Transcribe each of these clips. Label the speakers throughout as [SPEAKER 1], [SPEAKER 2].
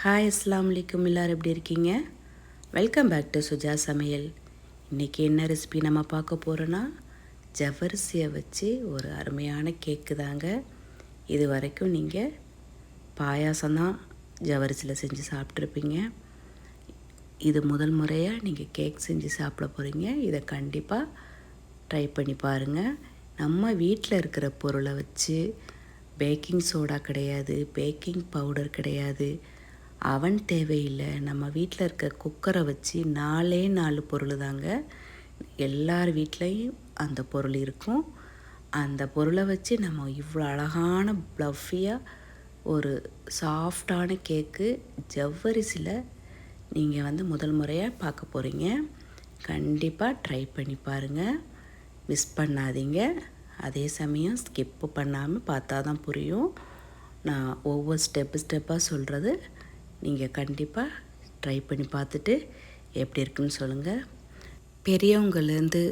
[SPEAKER 1] Hi அஸ்லாம் வலைக்கும் எல்லோரும் எப்படி இருக்கீங்க? வெல்கம் பேக் டு சுஜா சமையல் இன்றைக்கி என்ன ரெசிபி நம்ம பார்க்க போகிறோன்னா ஜவ்வரிசியை வச்சு ஒரு அருமையான கேக்கு தாங்க. இது வரைக்கும் நீங்கள் பாயாசம் தான் ஜவ்வரிசியில் செஞ்சு சாப்பிட்ருப்பீங்க இது முதல் முறையாக நீங்கள் கேக் செஞ்சு சாப்பிட போகிறீங்க இதை கண்டிப்பாக ட்ரை பண்ணி பாருங்கள் நம்ம வீட்டில் இருக்கிற பொருளை வச்சு பேக்கிங் சோடா கிடையாது பேக்கிங் பவுடர் கிடையாது. அவன் தேவையில்லை. நம்ம வீட்டில் இருக்க குக்கரை வச்சு நாலே நாலு பொருள் தாங்க எல்லார் வீட்லேயும் அந்த பொருள் இருக்கும். அந்த பொருளை வச்சு நம்ம இவ்வளோ அழகான ப்ளஃபியாக ஒரு சாஃப்டான கேக்கு ஜவ்வரிசியில் நீங்கள் வந்து முதல் முறையாக பார்க்க போகிறீங்க கண்டிப்பாக ட்ரை பண்ணி பாருங்கள் மிஸ் பண்ணாதீங்க. அதே சமயம் ஸ்கிப்பு பண்ணாமல் பார்த்தா தான் புரியும். நான் ஒவ்வொரு ஸ்டெப்பு ஸ்டெப்பாக சொல்கிறது நீங்கள் கண்டிப்பாக ட்ரை பண்ணி பார்த்துட்டு எப்படி இருக்குன்னு சொல்லுங்கள் பெரியவங்கலேருந்து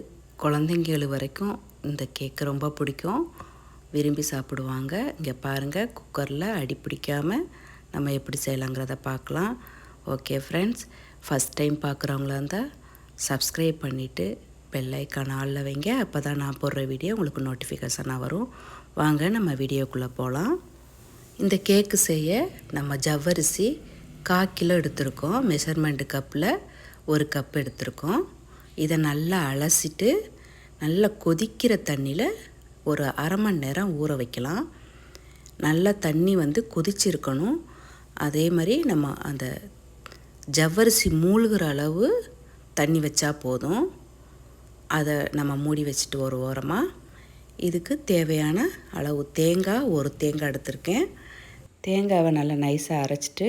[SPEAKER 1] குழந்தைங்கள் வரைக்கும் இந்த கேக்கு ரொம்ப பிடிக்கும். விரும்பி சாப்பிடுவாங்க. இங்கே பாருங்கள் குக்கரில் அடி பிடிக்காமல் நம்ம எப்படி செய்யலாங்கிறத பார்க்கலாம். ஓகே ஃப்ரெண்ட்ஸ் ஃபஸ்ட் டைம் பார்க்குறவங்களா இருந்தால் சப்ஸ்கிரைப் பண்ணிவிட்டு பெல்லைக்கான ஆளில் வைங்க. அப்போ தான் நான் போடுற வீடியோ உங்களுக்கு நோட்டிஃபிகேஷனாக வரும். வாங்க நம்ம வீடியோக்குள்ளே போகலாம் இந்த கேக்கு செய்ய நம்ம ஜவ்வரிசி கால் கிலோ எடுத்திருக்கோம். மெஷர்மெண்ட்டு கப்பில் ஒரு கப் எடுத்திருக்கோம். இதை நல்லா அலசிட்டு நல்லா கொதிக்கிற தண்ணியில் ஒரு அரை மணி நேரம் ஊற வைக்கலாம். நல்லா தண்ணி வந்து கொதிச்சிருக்கணும். அதே மாதிரி நம்ம அந்த ஜவ்வரிசி மூழ்கிற அளவு தண்ணி வச்சா போதும். அதை நம்ம மூடி வச்சுட்டு ஒரு ஓரமாக இதுக்கு தேவையான அளவு தேங்காய் ஒரு தேங்காய் எடுத்திருக்கேன். தேங்காவை நல்லா நைஸாக அரைச்சிட்டு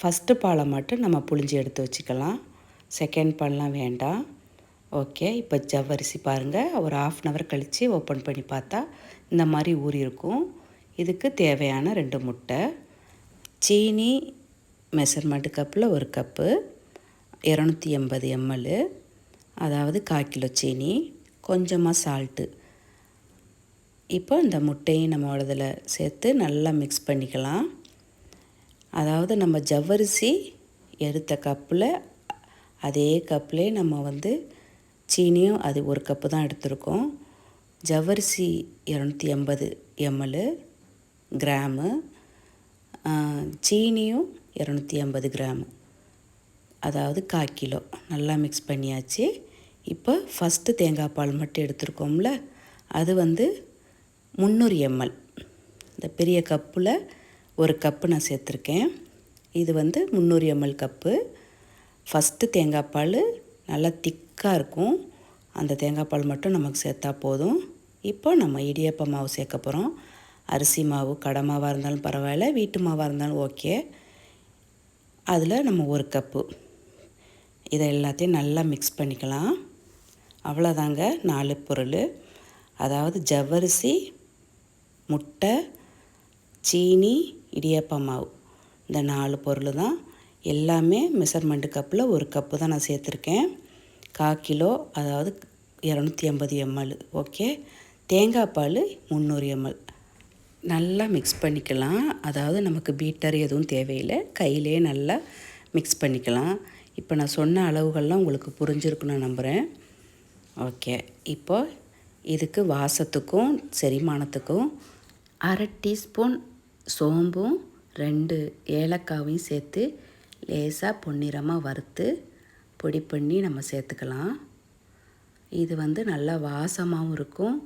[SPEAKER 1] ஃபஸ்ட்டு பாலை மட்டும் நம்ம புளிஞ்சு எடுத்து வச்சுக்கலாம். செகண்ட் பால்லாம் வேண்டாம். ஓகே இப்போ ஜவ்வரிசி பாருங்கள் ஒரு ஆஃப் அன் ஹவர் கழித்து ஓப்பன் பண்ணி பார்த்தா இந்த மாதிரி ஊறி இருக்கும். இதுக்கு தேவையான ரெண்டு முட்டை. சீனி மெஷர்மெண்ட் கப்பில் ஒரு கப்பு இரநூத்தி எண்பது எம்எல் அதாவது கால் கிலோ சீனி கொஞ்சமாக சால்ட்டு இப்போ இந்த முட்டையும் நம்ம இதில் சேர்த்து நல்லா மிக்ஸ் பண்ணிக்கலாம். அதாவது நம்ம ஜவ்வரிசி எடுத்த கப்பில் அதே கப்பிலே நம்ம வந்து சீனியும் அது ஒரு கப்பு தான் எடுத்திருக்கோம். ஜவ்வரிசி இரநூத்தி எண்பது எம்எல் கிராமு. சீனியும் இரநூத்தி ஐம்பது கிராமு. அதாவது கால் கிலோ. நல்லா மிக்ஸ் பண்ணியாச்சு. இப்போ ஃபஸ்ட்டு தேங்காய் பால் மட்டும் எடுத்துருக்கோம்ல அது வந்து முந்நூறு எம்எல். இந்த பெரிய கப்பில் ஒரு கப்பு நான் சேர்த்துருக்கேன். இது வந்து முந்நூறு எம்எல் கப்பு. ஃபஸ்ட்டு தேங்காய் பால் நல்லா திக்காக இருக்கும். அந்த தேங்காய் பால் மட்டும் நமக்கு சேர்த்தா போதும். இப்போ நம்ம இடியப்ப மாவு சேர்க்க போகிறோம் அரிசி மாவு கடை மாவாக இருந்தாலும் பரவாயில்ல வீட்டு மாவாக இருந்தாலும் ஓகே. அதில் நம்ம ஒரு கப்பு. இதை எல்லாத்தையும் நல்லா மிக்ஸ் பண்ணிக்கலாம். அவ்வளோதாங்க நாலு பொருள். அதாவது ஜவ்வரிசி முட்டை சீனி இடியாப்ப மாவு. இந்த நாலு பொருள் தான் எல்லாமே மெஷர்மெண்ட் கப்பில் ஒரு கப்பு தான் நான் சேர்த்துருக்கேன். கா கிலோ அதாவது இரநூத்தி ஐம்பது எம்எல். ஓகே? தேங்காய் பால் முந்நூறு எம்எல். நல்லா மிக்ஸ் பண்ணிக்கலாம். அதாவது நமக்கு பீட்டர் எதுவும் தேவையில்லை. கையிலே நல்லா மிக்ஸ் பண்ணிக்கலாம். இப்போ நான் சொன்ன அளவுகள்லாம் உங்களுக்கு புரிஞ்சிருக்குன்னு நம்புகிறேன் ஓகே. இப்போ இதுக்கு வாசத்துக்கும் செரிமானத்துக்கும் அரை டீஸ்பூன் சோம்பும் ரெண்டு ஏலக்காவையும் சேர்த்து லேசாக பொன்னிறமாக வறுத்து பொடி பண்ணி நம்ம சேர்த்துக்கலாம். இது வந்து நல்லா வாசமாகவும் இருக்கும்.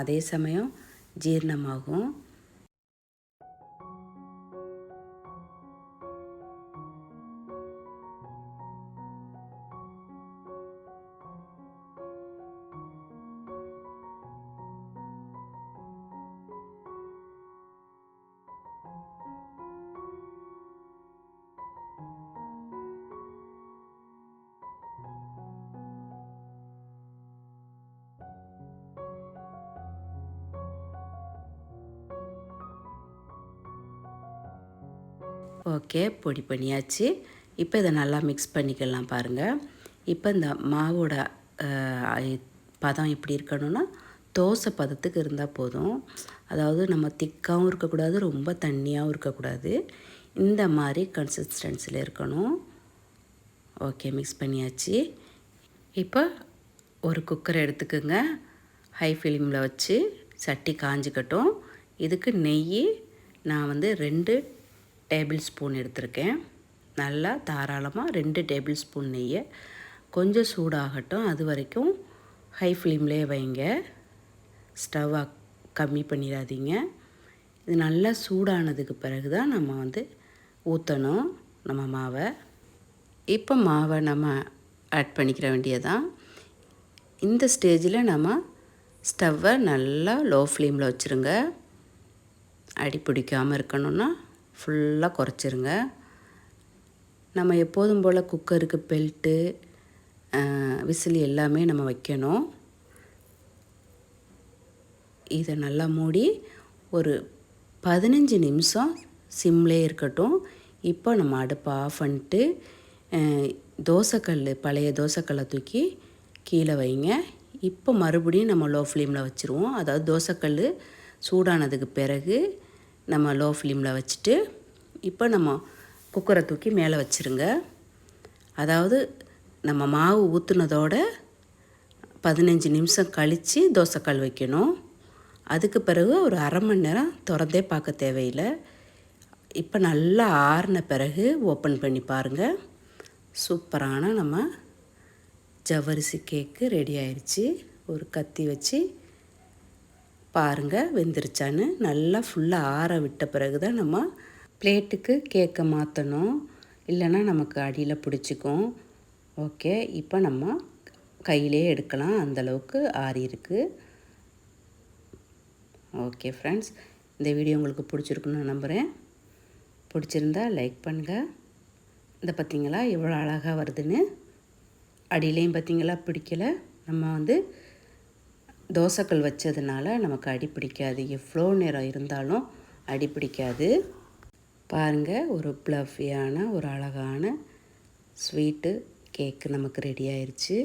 [SPEAKER 1] அதே சமயம் ஜீரணமாகும். ஓகே பொடி பண்ணியாச்சு. இப்போ இதை நல்லா மிக்ஸ் பண்ணிக்கலாம் பாருங்கள் இப்போ இந்த மாவோட பதம் எப்படி இருக்கணும்னா தோசை பதத்துக்கு இருந்தால் போதும். அதாவது நம்ம திக்காகவும் இருக்கக்கூடாது ரொம்ப தண்ணியாகவும் இருக்கக்கூடாது. இந்த மாதிரி கன்சிஸ்டன்சியில் இருக்கணும். ஓகே மிக்ஸ் பண்ணியாச்சு. இப்போ ஒரு குக்கர் எடுத்துக்கோங்க. ஹை ஃப்ளேமில் வச்சு சட்டி காஞ்சிக்கட்டும். இதுக்கு நெய் நான் வந்து ரெண்டு டேபிள் ஸ்பூன் எடுத்திருக்கேன். நல்லா தாராளமாக ரெண்டு டேபிள் ஸ்பூன் நெய்யை கொஞ்சம் சூடாகட்டும். அது வரைக்கும் ஹை ஃப்ளேம்லேயே வைங்க. ஸ்டவ்வாக கம்மி பண்ணிடாதீங்க. இது நல்லா சூடானதுக்கு பிறகு தான் நம்ம வந்து ஊற்றணும் நம்ம மாவை. இப்போ மாவை நம்ம ஆட் பண்ணிக்கிற வேண்டியதான் இந்த ஸ்டேஜில் நம்ம ஸ்டவ்வை நல்லா லோ ஃப்ளேமில் வச்சுருங்க. அடி பிடிக்காமல் இருக்கணும்னா ஃபுல்லாக குறைச்சிருங்க. நம்ம எப்போதும் போல் குக்கருக்கு பெல்ட்டு விசில் எல்லாமே நம்ம வைக்கணும். இதை நல்லா மூடி ஒரு பதினஞ்சு நிமிஷம் சிம்லே இருக்கட்டும். இப்போ நம்ம அடுப்பை ஆஃப் பண்ணிட்டு தோசைக்கல் பழைய தோசைக்கல்லை தூக்கி கீழே வைங்க. இப்போ மறுபடியும் நம்ம லோ ஃப்ளேமில் வச்சுருவோம். அதாவது தோசைக்கல் சூடானதுக்கு பிறகு நம்ம லோ ஃப்ளேமில் வச்சுட்டு இப்போ நம்ம குக்கரை தூக்கி மேலே வச்சுருங்க. அதாவது நம்ம மாவு ஊற்றுனதோட பதினஞ்சு நிமிஷம் கழித்து தோசைக்கல் வைக்கணும். அதுக்கு பிறகு ஒரு அரை மணி நேரம் திறந்தே பார்க்க தேவையில்லை. இப்போ நல்லா ஆறின பிறகு ஓப்பன் பண்ணி பாருங்கள் சூப்பரான நம்ம ஜவ்வரிசி கேக்கு ரெடி ஆயிடுச்சு ஒரு கத்தி வச்சு பாருங்கள் வெந்துருச்சான்னு. நல்லா ஃபுல்லாக ஆற விட்ட பிறகு தான் நம்ம பிளேட்டுக்கு கேக்கை மாற்றணும் இல்லைன்னா நமக்கு அடியில் பிடிச்சிக்கும். ஓகே இப்போ நம்ம கையிலே எடுக்கலாம். அந்தளவுக்கு ஆறி இருக்குது ஓகே ஃப்ரெண்ட்ஸ் இந்த வீடியோ உங்களுக்கு பிடிச்சிருக்குன்னு நம்புகிறேன் பிடிச்சிருந்தா லைக் பண்ணுங்கள் இந்த பார்த்திங்களா? எவ்வளோ அழகாக வருதுன்னு. அடியிலையும் பார்த்திங்களா? பிடிக்கலை. நம்ம வந்து தோசைக்கல் வச்சதுனால நமக்கு அடி பிடிக்காது. எவ்வளோ நேரம் இருந்தாலும் அடி பிடிக்காது. பாருங்கள் ஒரு ப்ளஃபியான ஒரு அழகான ஸ்வீட்டு கேக்கு நமக்கு ரெடி ஆயிடுச்சு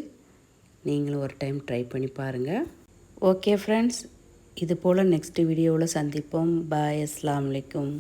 [SPEAKER 1] நீங்களும் ஒரு டைம் ட்ரை பண்ணி பாருங்கள் ஓகே ஃப்ரெண்ட்ஸ் இது போல் நெக்ஸ்ட் வீடியோவில் சந்திப்போம். பாய் அஸ்லாம் வலைக்கும்